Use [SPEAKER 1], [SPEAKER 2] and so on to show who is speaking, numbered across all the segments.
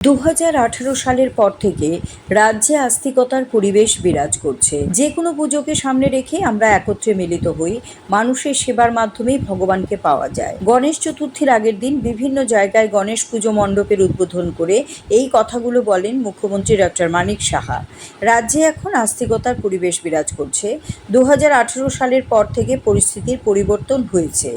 [SPEAKER 1] দু হাজার আঠেরো সালের পর থেকে রাজ্যে আস্তিকতার পরিবেশ বিরাজ করছে। যে কোনো পুজোকে সামনে রেখে আমরা একত্রে মিলিত হই। মানুষের সেবার মাধ্যমেই ভগবানকে পাওয়া যায়। গণেশ চতুর্থীর আগের দিন বিভিন্ন জায়গায় গণেশ পুজো মণ্ডপের উদ্বোধন করে এই কথাগুলো বলেন মুখ্যমন্ত্রী ডক্টর মানিক সাহা। রাজ্যে এখন আস্তিকতার পরিবেশ বিরাজ করছে। দু হাজার আঠেরো সালের পর থেকে পরিস্থিতির পরিবর্তন হয়েছে।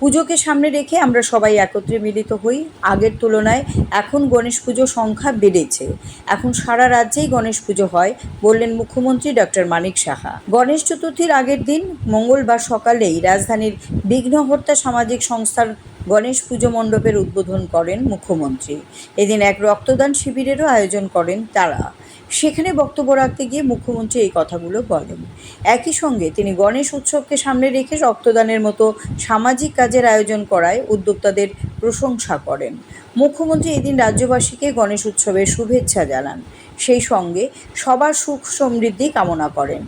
[SPEAKER 1] পুজোকে সামনে রেখে আমরা সবাই একত্রে মিলিত হই। আগের তুলনায় এখন গণেশ পুজো সংখ্যা বেড়েছে। এখন সারা রাজ্যেই গণেশ পুজো হয়, বললেন মুখ্যমন্ত্রী ডক্টর মানিক সাহা। গণেশ চতুর্থীর আগের দিন, মঙ্গলবার সকালেই রাজধানীর বিঘ্নহর্তা সামাজিক সংস্থার গণেশ পুজো মণ্ডপের উদ্বোধন করেন মুখ্যমন্ত্রী। এদিন এক রক্তদান শিবিরেরও আয়োজন করেন তারা। সেখানে বক্তব্য রাখতে গিয়ে মুখ্যমন্ত্রী এই কথাগুলো বলেন। একই সঙ্গে তিনি গণেশ উৎসবকে সামনে রেখে রক্তদানের মতো সামাজিক কাজের আয়োজন করায় উদ্যোক্তাদের প্রশংসা করেন। মুখ্যমন্ত্রী এদিন রাজ্যবাসীকে গণেশ উৎসবের শুভেচ্ছা জানান। সেই সঙ্গে সবার সুখ সমৃদ্ধি কামনা করেন।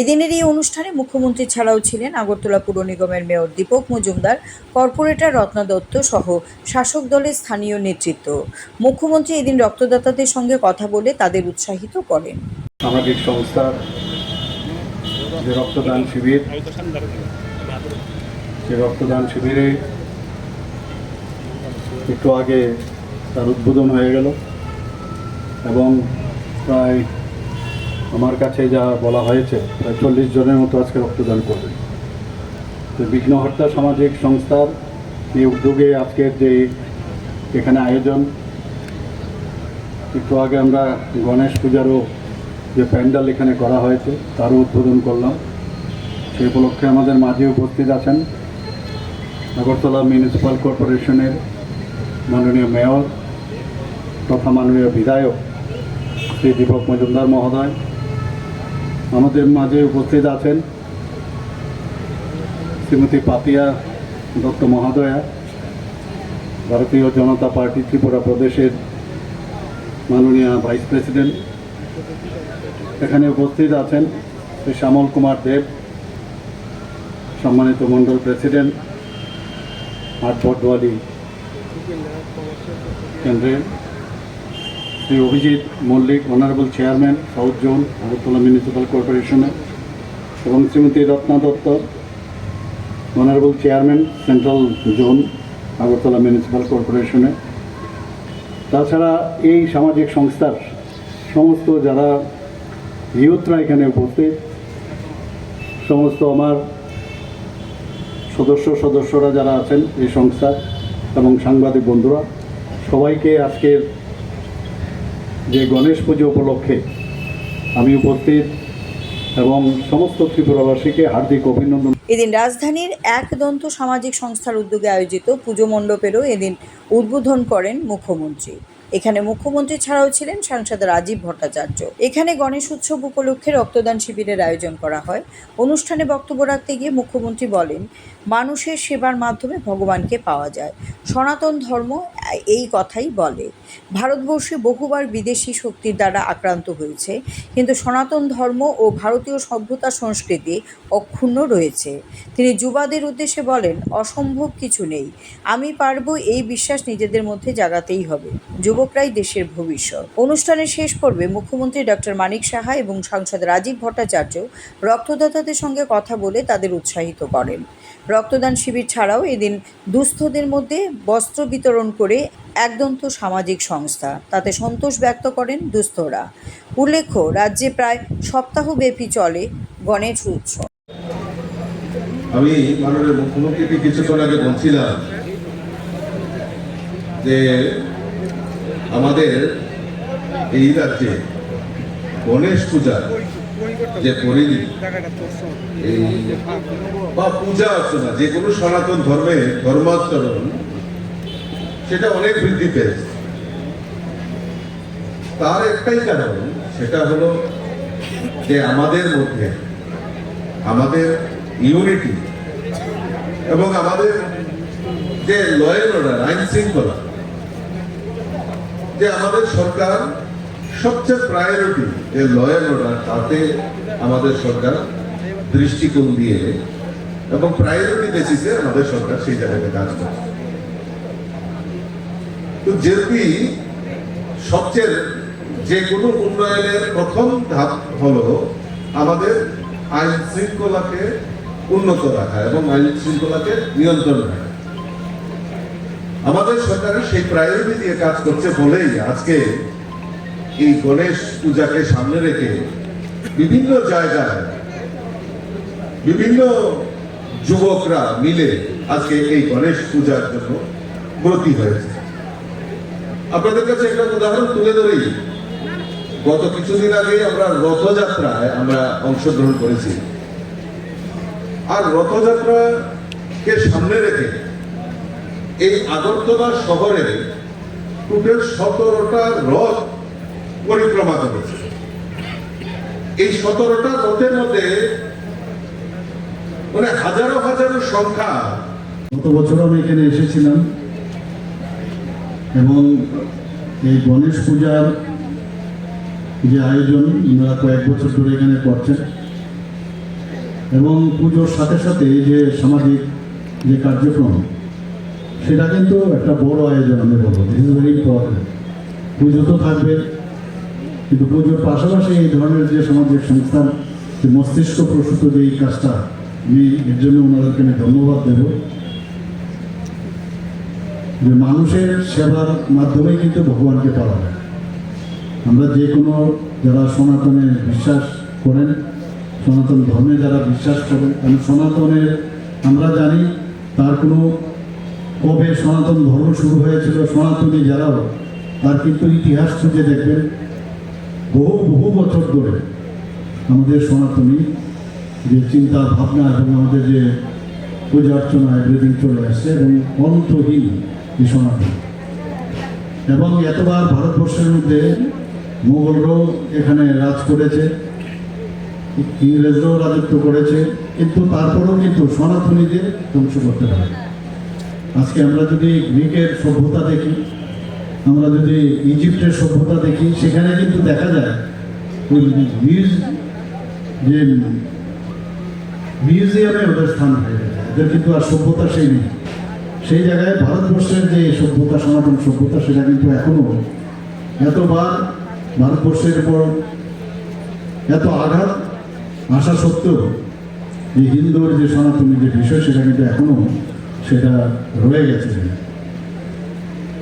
[SPEAKER 1] এদিনের এই অনুষ্ঠানে মুখ্যমন্ত্রী ছাড়াও ছিলেন আগরতলা পুর নিগমের মেয়র দীপক মজুমদার, কর্পোরেটর রত্না দত্ত সহ শাসক দলের স্থানীয় নেতৃত্ব। মুখ্যমন্ত্রী এদিন রক্তদাতাদের সঙ্গে কথা বলে তাদের উৎসাহিত করেন।
[SPEAKER 2] সামাজিক সংস্থার যে রক্তদান শিবির সে রক্তদান শিবিরে একটু আগে তার উদ্বোধন হয়ে গেল। এবং প্রায় আমার কাছে যা বলা হয়েছে, প্রায় চল্লিশ জনের মতো আজকে রক্তদান করবে। তো বিঘ্নহর্তা সামাজিক সংস্থার এই উদ্যোগে আজকের যে এখানে আয়োজন, একটু আগে আমরা গণেশ পূজারও যে প্যান্ডেল এখানে করা হয়েছে, তারও উদ্বোধন করলাম। সেই উপলক্ষে আমাদের মাঝে উপস্থিত আছেন আগরতলা মিউনিসিপ্যাল কর্পোরেশনের মাননীয় মেয়র তথা মাননীয় বিধায়ক শ্রী দীপক মজুমদার মহোদয়, আমাদের মাঝে উপস্থিত আছেন শ্রীমতী পাতিয়া দত্ত মহোদয়া, ভারতীয় জনতা পার্টি ত্রিপুরা প্রদেশের মাননীয় ভাইস প্রেসিডেন্ট। এখানে উপস্থিত আছেন শ্রী শ্যামল কুমার দেব, সম্মানিত মণ্ডল প্রেসিডেন্ট, আট বটওয়ালি কেন্দ্রের Shri Abhijit Mallik, honourable chairman, south zone, Agartala municipal কর্পোরেশনের এবং Shrimati Ratna Datta honourable chairman, central zone, Agartala municipal কর্পোরেশনে। তাছাড়া এই সামাজিক সংস্থার সমস্ত যারা ইউথরা এখানে উপস্থিত, সমস্ত আমার সদস্য সদস্যরা যারা আছেন এই সংস্থার এবং সাংবাদিক বন্ধুরা, সবাইকে আজকের যে গণেশ পুজো উপলক্ষে আমি উপস্থিত এবং সমস্ত ত্রিপুরাবাসীকে হার্দিক অভিনন্দন।
[SPEAKER 1] এদিন রাজধানীর একদন্ত সামাজিক সংস্থার উদ্যোগে আয়োজিত পুজো মণ্ডপেরও এদিন উদ্বোধন করেন মুখ্যমন্ত্রী। এখানে মুখ্যমন্ত্রী ছাড়াও ছিলেন সাংসদ রাজীব ভট্টাচার্য। এখানে গণেশ উৎসব উপলক্ষে রক্তদান শিবিরের আয়োজন করা হয়। অনুষ্ঠানে বক্তব্য রাখতে গিয়ে মুখ্যমন্ত্রী বলেন, মানুষের সেবার মাধ্যমে ভগবানকে পাওয়া যায়। সনাতন ধর্ম এই কথাই বলে। ভারতবর্ষে বহুবার বিদেশি শক্তির দ্বারা আক্রান্ত হয়েছে, কিন্তু সনাতন ধর্ম ও ভারতীয় সভ্যতা সংস্কৃতি অক্ষুণ্ণ রয়েছে। তিনি যুবাদের উদ্দেশ্যে বলেন, অসম্ভব কিছু নেই। আমি পারব এই বিশ্বাস নিজেদের মধ্যে জাগাতেই হবে। যুবকরাই দেশের ভবিষ্যৎ। অনুষ্ঠানের শেষ পর্বে মুখ্যমন্ত্রী ডক্টর মানিক সাহা এবং সাংসদ রাজীব ভট্টাচার্য রক্তদাতাদের সঙ্গে কথা বলে তাদের উৎসাহিত করেন। রক্তদান শিবির ছাড়াও এদিন দুস্থদের মধ্যে বস্ত্র বিতরণ করে একদন্ত সামাজিক সংস্থা। তাতে সন্তোষ ব্যক্ত করেন দুস্থরা। উল্লেখ্য, রাজ্যে প্রায় সপ্তাহব্যাপী চলে গণেশ উৎসব।
[SPEAKER 3] আমি মাননীয় মুখ্যমন্ত্রীকে কিছুক্ষণ আগে বলছিলাম যে আমাদের এই রাজ্যে গণেশ পূজা যে পরিধি এই বা পূজা অর্চনা, যে কোনো সনাতন ধর্মের ধর্মান্তরণ সেটা অনেক বৃদ্ধি পেয়েছে। তার একটাই কারণ, সেটা হলো যে আমাদের মধ্যে, আমাদের ইউনিটি এবং আমাদের যে লয়েল অর্ডার আইন শৃঙ্খলা যে আমাদের সরকার সবচেয়ে প্রায়োরিটি যে লয়েল অর্ডার তাতে আমাদের সরকার দৃষ্টিকোণ দিয়ে এবং প্রায়োরিটি বেসিসে আমাদের সরকার সেই জায়গাতে কাজ করছে। তো যেটি সবচেয়ে যে কোনো উন্নয়নের প্রথম ধাপ হলো আমাদের আইন শৃঙ্খলাকে উন্নত রাখা এবং আইন শৃঙ্খলাকে নিয়ন্ত্রণ রাখা। আমাদের সরকারের সেই প্রায়োরিটি দিয়ে কাজ করছে বলেই আজকে এই গণেশ পূজাকে সামনে রেখে বিভিন্ন জায়গায় বিভিন্ন যুবকরা মিলে আজকে এই গণেশ পূজার জন্য ব্রতী হয়েছে। আপনাদের কাছে একটা উদাহরণ তুলে ধরি। গত কিছুদিন আগে আমরা রথযাত্রায় আমরা অংশগ্রহণ করেছি। আর রথযাত্রাকে সামনে রেখে এই আগরতলা শহরে টোটাল সতেরোটা রথ পরিক্রমা করেছে। এই সতেরোটা রথের মধ্যে মানে হাজারো হাজারো সংখ্যা।
[SPEAKER 2] গত বছর আমি এখানে এসেছিলাম এবং এই গণেশ পূজার যে আয়োজন ওনারা কয়েক বছর ধরে এখানে করছেন এবং পুজোর সাথে সাথে যে সামাজিক যে কার্যক্রম সেটা কিন্তু একটা বড় আয়োজন, আমি বলব। দিস ইজ ভেরি ইম্পর্টেন্ট পুজো তো থাকবে, কিন্তু পুজোর পাশাপাশি এই ধরনের যে সামাজিক সংস্থান, যে মস্তিষ্ক প্রসূত যে এই কাজটা, আমি এর জন্য ওনাদেরকে আমি ধন্যবাদ দেবো। যে মানুষের সেবার মাধ্যমেই কিন্তু ভগবানকে পাওয়া যায়। আমরা যে কোনো যারা সনাতনে বিশ্বাস করেন, সনাতন ধর্মে যারা বিশ্বাস করেন কারণ সনাতনের আমরা জানি তার কোনো কবে সনাতন ধর্ম শুরু হয়েছিল, সনাতনী যারাও তার কিন্তু ইতিহাস খুঁজে দেখবেন। বহু বহু বছর ধরে আমাদের সনাতনী যে চিন্তা ভাবনা এবং আমাদের যে পূজা অর্চনা এভরিথিং চলে আসছে এবং অন্তহীন এই সনাতন। এবং এতবার ভারতবর্ষের মধ্যে মোগলরাও এখানে রাজ করেছে, ইংরেজরাও রাজত্ব করেছে, কিন্তু তারপরেও কিন্তু সনাতনীদের ধ্বংস করতে পারে আজকে আমরা যদি গ্রিকের সভ্যতা দেখি, আমরা যদি ইজিপ্টের সভ্যতা দেখি, সেখানে কিন্তু দেখা যায় ওই মিউজ যে মিউজিয়ামে ওদের স্থান হয়ে এদের কিন্তু আর সভ্যতা সেই নেই। সেই জায়গায় ভারতবর্ষের যে সভ্যতা, সনাতন সভ্যতা, সেটা কিন্তু এখনও এতবার ভারতবর্ষের উপর এত আঘাত আসা সত্ত্বেও যে হিন্দুর যে সনাতনী যে বিষয়, সেটা কিন্তু এখনও সেটা রয়ে গেছে।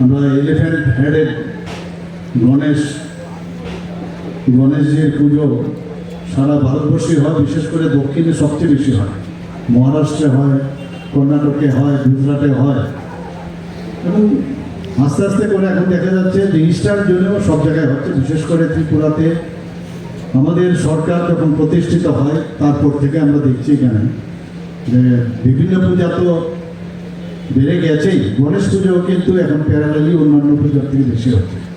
[SPEAKER 2] আমরা এলিফ্যান্ট হেডেড গণেশ, গণেশজির পুজো সারা ভারতবর্ষে হয়, বিশেষ করে দক্ষিণে সবচেয়ে বেশি হয়। মহারাষ্ট্রে হয়, কর্ণাটকে হয়, গুজরাটে হয়। এবং আস্তে আস্তে করে এখন দেখা যাচ্ছে যে ইস্টার জন্যও সব জায়গায় হচ্ছে, বিশেষ করে ত্রিপুরাতে। আমাদের সরকার যখন প্রতিষ্ঠিত হয়, তারপর থেকে আমরা দেখছি এখানে যে বিভিন্ন পূজা তো বেড়ে গেছেই গণেশ পুজো কিন্তু এখন প্যারালালি অন্যান্য পুজোর থেকে বেশি হচ্ছে।